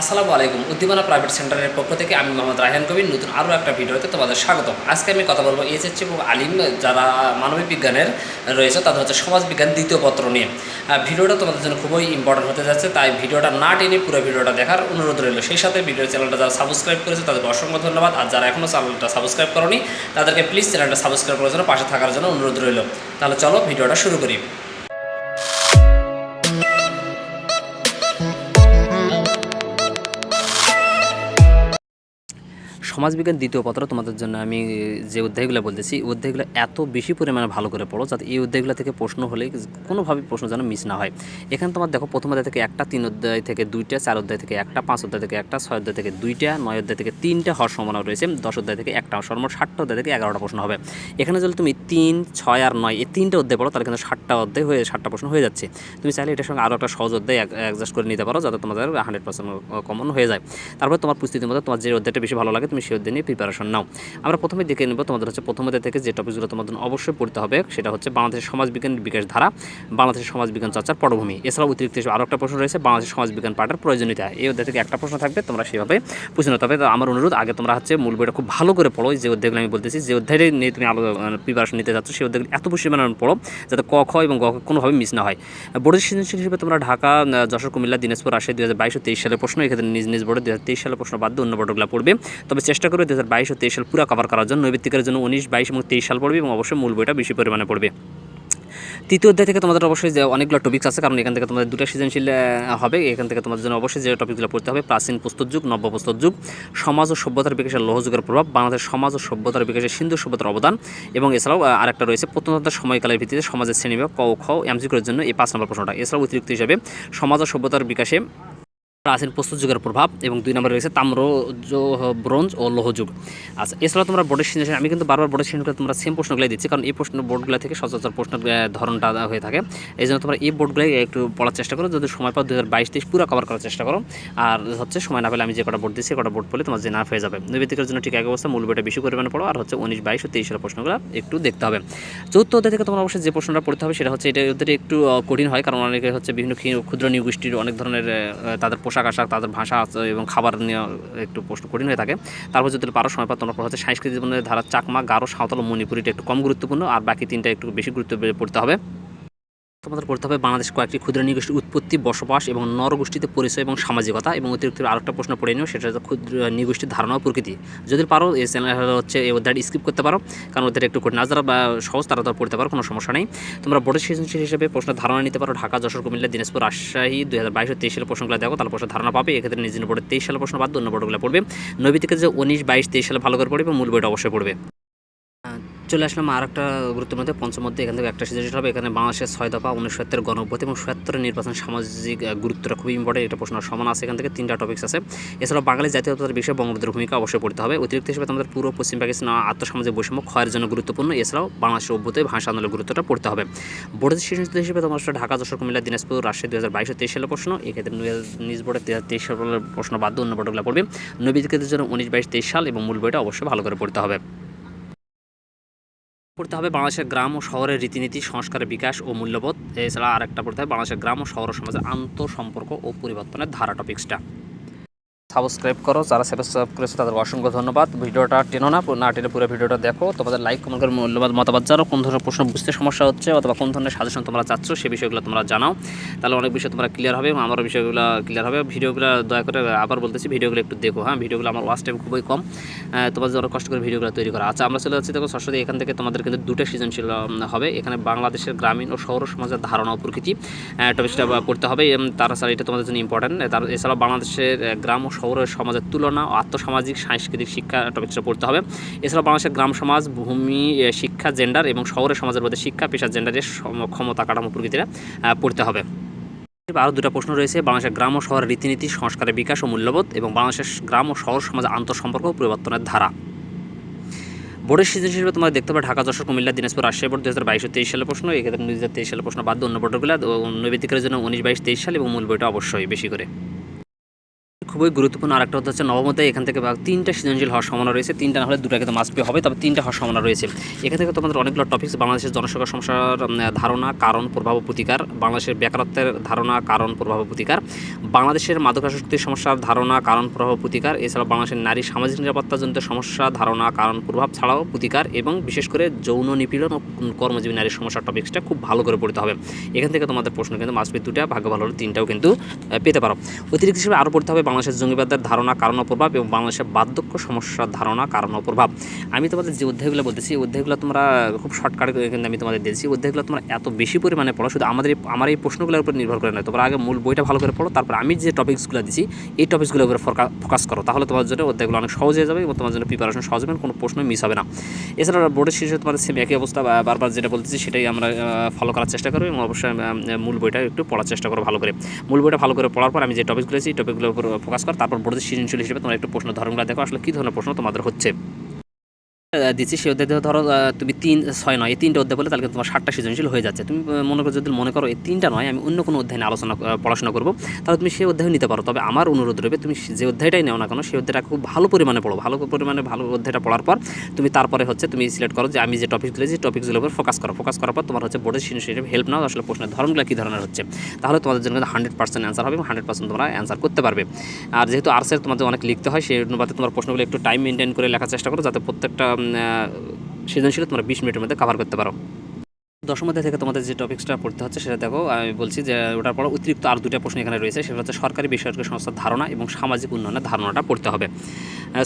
আসসালামু আলাইকুম। উদ্দীপনা প্রাইভেট সেন্টারের পক্ষ থেকে আমি মোহাম্মদ রায়হান কবির। নতুন আরও একটা ভিডিওতে তোমাদের স্বাগতম। আজকে আমি কথা বলব এইচএসসি এবং আলিম যারা মানবিক বিজ্ঞানের রয়েছে, তাদের হচ্ছে সমাজ বিজ্ঞান দ্বিতীয় পত্র নিয়ে। ভিডিওটা তোমাদের জন্য খুবই ইম্পর্টেন্ট হতে যাচ্ছে, তাই ভিডিওটা না টেনে পুরো ভিডিওটা দেখার অনুরোধ রইল। সেই সাথে ভিডিও চ্যানেলটা যারা সাবস্ক্রাইব করেছে, তাদেরকে অসংখ্য ধন্যবাদ। আর যারা এখনও চ্যানেলটা সাবস্ক্রাইব করনি, তাদেরকে প্লিজ চ্যানেলটা সাবস্ক্রাইব করার জন্য পাশে থাকার জন্য অনুরোধ রইল। তাহলে চলো ভিডিওটা শুরু করি। সমাজবিজ্ঞান দ্বিতীয় পত্র তোমাদের জন্য আমি যে অধ্যায়গুলো বলতেছি অধ্যায়গুলো এত বেশি পরিমাণে ভালো করে পড়ো যাতে এই অধ্যায়গুলো থেকে প্রশ্ন হলে কোনোভাবে প্রশ্ন যেন মিস না হয়। এখানে তোমার দেখো প্রথম অধ্যায় থেকে একটা, তিন অধ্যায় থেকে দুইটা, চার অধ্যায় থেকে একটা, পাঁচ অধ্যায় থেকে একটা, ছয় অধ্যায় থেকে দুইটা, নয় অধ্যায় থেকে তিনটা হওয়ার সম্ভাবনা রয়েছে, দশ অধ্যায় থেকে একটা সর্বমোট ষাটটা অধ্যায় থেকে এগারোটা প্রশ্ন হবে। এখানে যদি তুমি তিন, ছয় আর নয় এই তিনটে অধ্যায় পড়ো, তাহলে কিন্তু ষাটটা অধ্যায় হয়ে, ষাটটা প্রশ্ন হয়ে যাচ্ছে। তুমি চাইলে এটার সঙ্গে আরও একটা সহজ অধ্যায় অ্যাডজাস্ট করে নিতে পারো, যাতে তোমাদের হান্ড্রেড পার্সেন্ট কমন হয়ে যায়। তারপর তোমার প্রস্তুতির মধ্যে তোমার যে অধ্যায়টা বেশি ভালো লাগে, তুমি সেই নিয়ে প্রিপারেশন নাও। আমরা প্রথমে দেখে নেব তোমাদের হচ্ছে প্রথম অধ্যায় থেকে যে টপিকগুলো তোমাদের অবশ্যই পড়তে হবে, সেটা হচ্ছে বাংলাদেশের সমাজবিজ্ঞানের বিকাশ ধারা, বাংলাদেশের সমাজবিজ্ঞান চর্চার পটভূমি। এছাড়াও অতিরিক্ত হিসেবে আরও একটা প্রশ্ন রয়েছে, বাংলাদেশের সমাজবিজ্ঞান পাঠের প্রয়োজনীয়তা। এই অধ্যায় থেকে একটা প্রশ্ন থাকবে, তোমরা সেভাবে নাও তবে আমার অনুরোধ, আগে তোমরা হচ্ছে মূল বইটা খুব ভালো করে পড়ো। যে অধ্যায়গুলো আমি বলতেছি, যে অধ্যায়টা নিয়ে তুমি আলো প্রিপারেশন নিতে যাচ্ছ, সেই অধ্যায়গুলো এত বেশি মানে পড়ো যাতে ক, খ এবং গ কোনোভাবে মিস না হয়। বোর্ডের সৃজনশীল হিসেবে তোমরা ঢাকা যশোর, কুমিল্লা, দিনাজপুর, রাজশাহী দুই হাজার বাইশ তেইশ সালের প্রশ্ন এক্ষেত্রে নিজ নিজ বোর্ডে দুই হাজার তেইশ সালের প্রশ্ন বাদ দিয়ে অন্য বোর্ডগুলো পড়বে। তবে চেষ্টা করবে দু হাজার বাইশ ও তেইশ সাল পুরো কভার করার জন্য। নৈবিত্তিকের জন্য উনিশ, বাইশ এবং তেইশ সাল পড়বে এবং অবশ্যই মূল বইটা বেশি পরিমাণে পড়বে। তৃতীয় অধ্যায় থেকে তোমাদের অবশ্যই যে অনেকগুলো টপিক্স আছে, কারণ এখান থেকে তোমাদের দুটো সৃজনশীল হবে। এখান থেকে তোমাদের জন্য অবশ্যই যে টপিকগুলো পড়তে হবে, প্রাচীন প্রস্তুত যুগ, নব্য যুগ, সমাজ ও সভ্যতার বিকাশের লৌহযুগের প্রভাব বাংলাদেশ সমাজ ও সভ্যতার বিকাশে সিন্ধু সভ্যতার অবদান, এবং এছাড়াও আরেকটা রয়েছে প্রত্নতন্ত্রের সময়কালের ভিত্তিতে সমাজের শ্রেণীবিভাগ ক খ এমসিকিউর জন্য এই পাঁচ নম্বর প্রশ্নটা। এছাড়াও অতিরিক্ত হিসাবে সমাজ ও সভ্যতার বিকাশে প্রাচীন প্রস্তুত যুগের প্রভাব এবং দুই নম্বরে রয়েছে তাম্র ব্রোঞ্জ ও লৌহযুগ আচ্ছা এছাড়াও তোমরা বোর্ডের সিজনেশন আমি কিন্তু বারবার বোর্ডের সিজনগুলো তোমরা সেম প্রশ্নগুলো দিচ্ছি, কারণ এই প্রশ্ন বোর্ডগুলো থেকে সচরাচর প্রশ্নের ধরনটা হয়ে থাকে। এই জন্য তোমরা এই বোর্ডগুলোই একটু পড়ার চেষ্টা করো। যদি সময় পাও দু হাজার বাইশ, তেইশ পুরো কভার করার চেষ্টা করো। আর হচ্ছে সময় না পেলে আমি যে কটা বোর্ড দিচ্ছি কটা বোর্ড পড়লে তোমার যে না হয়ে যাবে। নৈবেদিকের জন্য ঠিক এক অবস্থা, মূল বইটা বেশি পরিমাণে পড়ো। আর হচ্ছে উনিশ বাইশ ও তেইশ সালের প্রশ্নগুলো একটু দেখতে হবে। চতুর্থ অধ্যায় থেকে তোমার অবশ্যই যে প্রশ্নটা পড়তে হবে, সেটা হচ্ছে এটা অধ্যায়টা একটু কঠিন হয়, কারণ অনেকে হচ্ছে বিভিন্ন ক্ষি- ক্ষুদ্র নিয়োগোষ্ঠীর অনেক ধরনের তাদের পোশাক আশাক, তাদের ভাষা এবং খাবার নিয়ে একটু প্রশ্ন কঠিন হয়ে থাকে। তারপর যদি পারো সময় পাও তোমরা হচ্ছে সাংস্কৃতিক জীবনের ধারা চাকমা, গারো, সাঁওতাল মণিপুরিটা একটু কম গুরুত্বপূর্ণ, আর বাকি তিনটা একটু বেশি গুরুত্ব পড়তে হবে। তোমাদের পড়তে হবে বাংলাদেশ কয়েকটি ক্ষুদ্র নিগোষ্ঠীর উৎপত্তি, বসবাস এবং নরগোষ্ঠীতে পরিচয় এবং সামাজিকতা এবং অতিরিক্ত আরেকটা প্রশ্ন পড়ে নিও, সেটা হচ্ছে ক্ষুদ্র নিগোষ্ঠীর ধারণা ও প্রকৃতি। যদি পারো, এই চ্যানেল হচ্ছে এই অধ্যায়টি স্কিপ করতে পারো, কারণ ওদের একটু কঠিন। যারা সহজ, তারা তারা পড়তে পারো, কোনো সমস্যা নেই। তোমরা বোর্ডের সৃজনশীল হিসেবে প্রশ্নের ধারণা নিতে পারো, ঢাকা, যশোর, কুমিল্লা, দিনাজপুর, রাজশাহী, দুই হাজার বাইশ তেইশ সালের প্রশ্নগুলো দেখো, তাহলে প্রশ্নের ধারণা পাবে। এক্ষেত্রে নিজ নিজ বোর্ডের তেইশ সালের প্রশ্ন বাদ, অন্য বোর্ডগুলো পড়বে। নৈবিতিকে যে উনিশ, বাইশ, তেইশ সালে ভালো করে পড়বে মূল বইটা অবশ্যই পড়বে। চলে আসলাম আর একটা গুরুত্বপূর্ণ পঞ্চম মধ্যে এখান থেকে একটা সিজন হবে। এখানে বাংলাদেশের ছয় দফা উনিশশো সত্তরের এবং সত্তরের নির্বাচন সামাজিক গুরুত্বটা খুবই ইম্পর্টেন্ট এটা প্রশ্ন সমান আছে এখান থেকে, তিনটা টপিক্স আছে। এছাড়াও বাঙালি জাতীয়তার বিষয়ে বঙ্গবন্ধুর ভূমিকা অবশ্যই পড়তে হবে। অতিরিক্ত হিসেবে তোমাদের পুরো পশ্চিম পাকিস্তান আত্মসামাজিক বৈষম্য ক্ষয়ের জন্য গুরুত্বপূর্ণ। এছাড়াও বাংলাদেশের অভ্যুদয় ভাষা আন্দোলনের গুরুত্বটা পড়তে হবে। বোর্ডের শীর্ষ হিসেবে তোমার ঢাকা, যশোর, কুমিল্লা, দিনাজপুর, রাজশাহী দু হাজার বাইশ তেইশ সালের প্রশ্ন। এক্ষেত্রে নিজ- হাজার তেইশ সালের প্রশ্ন বাদ অন্য বোর্ডগুলো পড়বে। নবীদের জন্য উনিশ বাইশ তেইশ সাল এবং মূল বইটা অবশ্যই ভালো করে পড়তে হবে। পড়তে হবে বাংলাদেশের গ্রাম ও শহরের রীতিনীতি, সংস্কারের বিকাশ ও মূল্যবোধ। এছাড়া আরেকটা পড়তে হবে বাংলাদেশের গ্রাম ও শহর সমাজে সমাজের আন্তঃসম্পর্ক ও পরিবর্তনের ধারা টপিক্সটা সাবস্ক্রাইব করো, যারা সাবস্ক্রাইব করেছ তাদের অসংখ্য ধন্যবাদ। ভিডিওটা টেনো না না টেনে পুরো ভিডিওটা দেখো। তোমাদের লাইক কমেন্ট করে মূল্যবাদ মতামত জানো কোন ধরনের প্রশ্ন, বুঝতে সমস্যা হচ্ছে, অথবা কোন ধরনের সাজেশন তোমরা চাচ্ছ, সে বিষয়গুলো তোমরা জানাও। তাহলে অনেক বিষয় তোমরা ক্লিয়ার হবে এবং আমারও বিষয়গুলো ক্লিয়ার হবে। ভিডিওগুলো দয়া করে আবার বলতেছি, ভিডিওগুলো একটু দেখো হ্যাঁ? ভিডিওগুলো আমার ওয়াচ টাইম খুবই কম। তোমাদের অনেক কষ্ট করে ভিডিওগুলো তৈরি করা। আচ্ছা আমরা চলে যাচ্ছি দেখো সরস্বতী এখান থেকে তোমাদের কিন্তু দুটো সৃজনশীল হবে। এখানে বাংলাদেশের গ্রামীণ ও শহর সমাজের ধারণা ও প্রকৃতি টপিকটা পড়তে হবে। এবং তাছাড়া এটা তোমাদের জন্য ইম্পর্টেন্ট তার, এছাড়াও বাংলাদেশের গ্রাম ও শহরের সমাজের তুলনা ও আত্মসামাজিক, সাংস্কৃতিক শিক্ষা টপিকটা পড়তে হবে। এছাড়াও বাংলাদেশের গ্রাম সমাজ, ভূমি শিক্ষা জেন্ডার এবং শহরের সমাজের মধ্যে শিক্ষা, পেশা জেন্ডারের ক্ষমতা, কাঠামো প্রকৃতিরা পড়তে হবে। আরও দুটো প্রশ্ন রয়েছে। বাংলাদেশের গ্রাম ও শহরের রীতিনীতি, সংস্কারের বিকাশ ও মূল্যবোধ এবং বাংলাদেশের গ্রাম ও শহর সমাজের আন্তঃসম্পর্ক পরিবর্তনের ধারা। বোর্ডের সিজন হিসেবে তোমরা দেখতে পাবে ঢাকা, যশোর, কুমিল্লা, দিনাজপুর, রাজশাহী বোর্ড দু হাজার বাইশ তেইশ সালের প্রশ্ন। এক্ষেত্রে দুই হাজার তেইশ সালের প্রশ্ন বাদ অন্য বোর্ডগুলো নৈবেদিকের জন্য উনিশ, বাইশ, তেইশ সাল এবং মূল বইটা অবশ্যই বেশি করে। খুবই গুরুত্বপূর্ণ আরেকটা হচ্ছে হচ্ছে নবম এখান থেকে তিনটা সৃজনশীল হওয়ার সম্ভাবনা রয়েছে। তিনটা না হলে দুটা কিন্তু মাস্ট হবে, তবে তিনটা হওয়ার সম্ভাবনা রয়েছে। এখান থেকে তোমাদের অনেকগুলো টপিক্স বাংলাদেশের জনসংখ্যা সমস্যার ধারণা, কারণ, প্রভাব প্রতিকার, বাংলাদেশের বেকারত্বের ধারণা, কারণ, প্রভাব প্রতিকার, বাংলাদেশের মাদকাসক্তির সমস্যার ধারণা, কারণ, প্রভাব প্রতিকার, এছাড়াও বাংলাদেশের নারী সামাজিক নিরাপত্তাজনিত সমস্যা, ধারণা, কারণ, প্রভাব ছাড়াও প্রতিকার, এবং বিশেষ করে যৌন নিপীড়ন ও কর্মজীবী নারীর সমস্যার টপিক্সটা খুব ভালো করে পড়তে হবে। এখান থেকে তোমাদের প্রশ্ন কিন্তু মাস্ট দুটা, ভাগ্য ভালো তিনটাও কিন্তু পেতে পারো। অতিরিক্ত হিসেবে আরও পড়তে হবে বাংলাদেশের জঙ্গিবাদের ধারণা কারণ প্রভাব এবং বাংলাদেশের বার্ধক্য সমস্যার ধারণা কারণ প্রভাব। আমি তোমাদের যে অধ্যায়গুলো বলতেছি অধ্যায়গুলো তোমরা খুব শর্টকাট কিন্তু আমি তোমাদের দিয়েছি। অধ্যায়গুলো তোমরা এত বেশি পরিমাণে পড়ো, শুধু আমাদের আমার এই প্রশ্নগুলোর উপর নির্ভর করে নয়। তোমরা আগে মূল বইটা ভালো করে পড়ো, তারপর আমি যে টপিক্সগুলো দিচ্ছি এই টপিক্সগুলোর উপর ফোকাস করো। তাহলে তোমার জন্য অধ্যায়গুলো অনেক সহজ হয়ে যাবে এবং তোমার জন্য প্রিপারেশন সহজ হবে কোনো প্রশ্ন মিস হবে না। এছাড়া বোর্ডের শেষে তোমাদের সেম একই অবস্থা বারবার যেটা বলতেছি সেটাই আমরা ফলো করার চেষ্টা করব এবং অবশ্যই মূল বইটা একটু পড়ার চেষ্টা করো ভালো করে। মূল বইটা ভালো করে পড়ার পর আমি যে টপিকগুলো এই টপিকগুলোর উপর ফোকাস কর, তারপর বোর্ডের সৃজনশীল হিসেবে তোমরা একটু প্রশ্ন ধরনগুলো দেখো, আসলে কী ধরনের প্রশ্ন তোমাদের হচ্ছে। দিচ্ছি সে অধ্যায় ধরো তুমি তিন, ছয় নয়, এই তিনটা অধ্যায় বলে তাহলে তোমার ষাটটা সৃজনশীল হয়ে যাচ্ছে। তুমি মনে করো যদি মনে করো এই তিনটা নয়, আমি অন্য কোনো অধ্যায় নিয়ে আলোচনা পড়াশোনা করব, তাহলে তুমি সেই অধ্যায় নিতে পারো। তবে আমার অনুরোধ রয়েছে তুমি যে অধ্যায়টাই নেও না কেন, সেই অধ্যায়টা খুব ভালো পরিমাণে পড়ো। ভালো পরিমাণে ভালো অধ্যায়টা পড়ার পর তুমি তারপরে হচ্ছে তুমি সিলেক্ট করো যে আমি যে টপিকগুলো যে টপিকগুলোর উপর ফোকাস করো। ফোকাস করার পর তোমার হচ্ছে বোর্ডের সৃজনশীল হেল্প নাও। আসলে প্রশ্নের ধরনগুলো কী ধরনের হচ্ছে, তাহলে তোমাদের জন্য হান্ড্রেড পার্সেন্ট অ্যান্সার হবে এবং হান্ড্রেড পার্সেন্ট তোমরা অ্যান্সার করতে পারবে। আর যেহেতু আর্টসের তোমাদের অনেক লিখতে হয়, সেই অনুপাতে তোমার প্রশ্নগুলো একটু টাইম মেনটেন করে লেখার চেষ্টা করো, যাতে প্রত্যেকটা সৃজনশীল তোমরা বিশ মিনিটের মধ্যে কভার করতে পারো। দশম অধ্যায় থেকে তোমাদের যে টপিক্সটা পড়তে হচ্ছে সেটা দেখো, আমি বলছি যে, ওটার পর অতিরিক্ত আর দুটা প্রশ্ন এখানে রয়েছে, সেটা হচ্ছে সরকারি বেসরকারি সংস্থার ধারণা এবং সামাজিক উন্নয়নের ধারণাটা পড়তে হবে।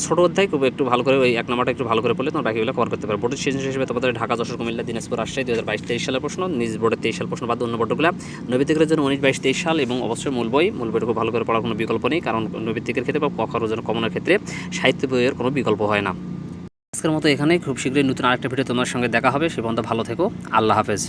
ছোট অধ্যায় খুব একটু ভালো করে, ওই এক নম্বরটা একটু ভালো করে পড়লে তোমরা বাকিগুলো কভার করতে পারো। বোর্ডের সৃজনশীল হিসেবে তোমাদের ঢাকা, যশোর, কুমিল্লা, দিনাজপুর, রাজশাহী দু হাজার বাইশ, তেইশ সালের প্রশ্ন, নিজ বোর্ডের তেইশ সাল প্রশ্ন বাদ অন্য বোর্ডগুলো। নৈবিত্তিকের জন্য উনিশ, বাইশ, তেইশ সাল এবং অবশ্যই মূল বই। মূল বইটা খুব ভালো করে পড়ার কোনো বিকল্প নেই, কারণ নৈবিত্তিকের ক্ষেত্রে বা কখনো যেন কমনের ক্ষেত্রে সাহিত্য বইয়ের কোনো বিকল্প হয় না। আজকের মতো এখানেই। খুব শীঘ্রই নতুন আরেকটা ভিডিও তোমার সঙ্গে দেখা হবে। সে পর্যন্ত ভালো থেকো। আল্লাহ হাফেজ।